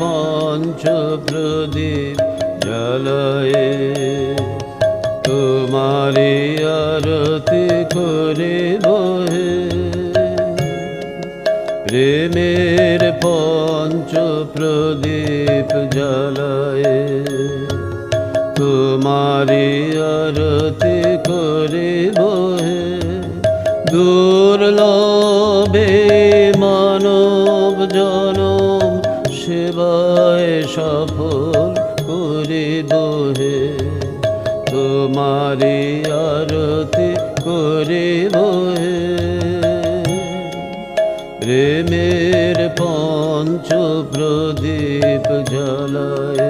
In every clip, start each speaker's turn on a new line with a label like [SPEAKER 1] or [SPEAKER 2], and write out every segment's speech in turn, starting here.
[SPEAKER 1] পঞ্চ প্রদীপ জ্বালায়ে তোমারি আরতি করে বহে। প্রেমের পঞ্চ প্রদীপ জ্বালায়ে তোমারি আরতি করে বহে। দুর্লভে মানব জনম সেবায় সফল করে বহে তোমারি আরতি করে বহে প্রেমের পঞ্চ প্রদীপ জ্বালায়।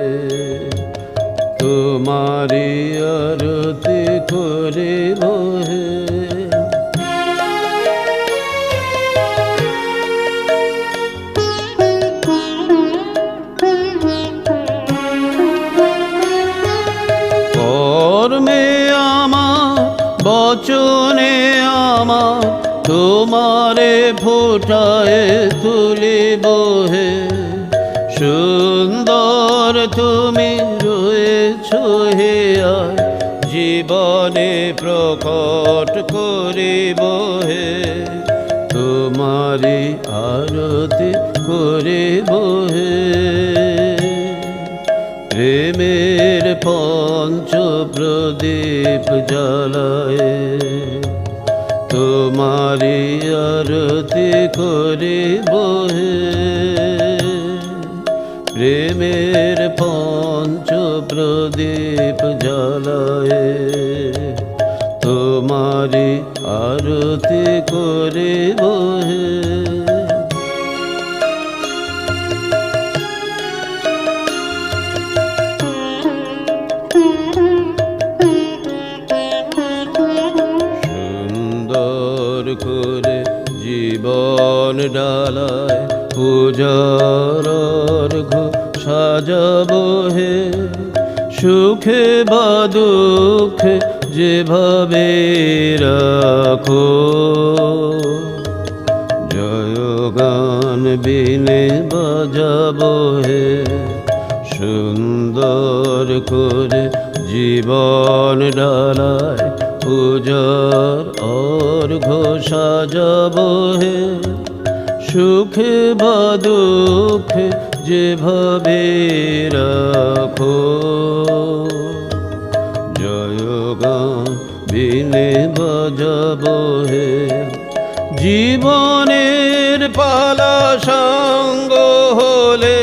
[SPEAKER 1] তোমারি আরতি করে বহে তোমারে ফোটায় তুলি বহে সুন্দর তুমি রয়েছ হে জীবনে প্রকট করে বহে তোমারি আরতি করে বহে প্রেমের পঞ্চ প্রদীপ জ্বালায় তোমারি আরতি করে বহে? প্রেমের পঞ্চ প্রদীপ জ্বালায় তোমারি আরতি করে বহে? ডালায় পূজার ঘো সাজাবো হে। সুখে বা দুঃখে যেভাবে রাখো। জয় গান বিনে বাজাবো হে। সুন্দর করে জীবন ডালায় পূজার ঘোষা যাব হে। সুখে বা দুঃখে যেভাবে রাখো। জয় গান বিনে হে। জীবনের পালা সঙ্গ হলে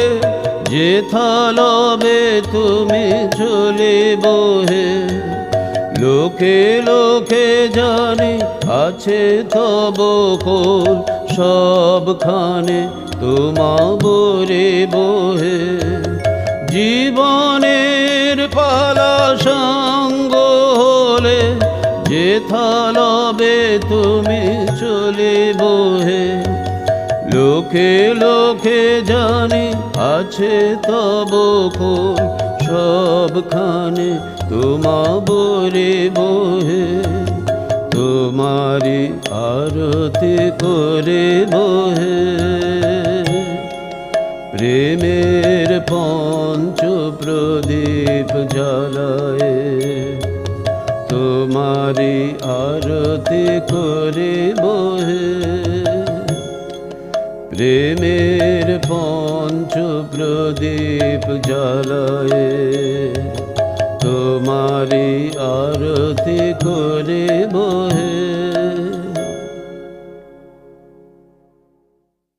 [SPEAKER 1] যে থালবে তুমি চলে বহে লোকে লোকে জানে আছে তব কোল সবখানে তোমা বরে বহে। জীবনের পালা সঙ্গ হলে যে থালবে তুমি চলে বহে। লোকে লোকে জানি আছে তব সবখানে তোমা বরে বহে। তোমারি আরতি করে বহে। প্রেমের পঞ্চ প্রদীপ জ্বালায় তোমারি আরতি করে বহে। প্রেমের পঞ্চ প্রদীপ জ্বালায় তোমারি আরতি করে বহে।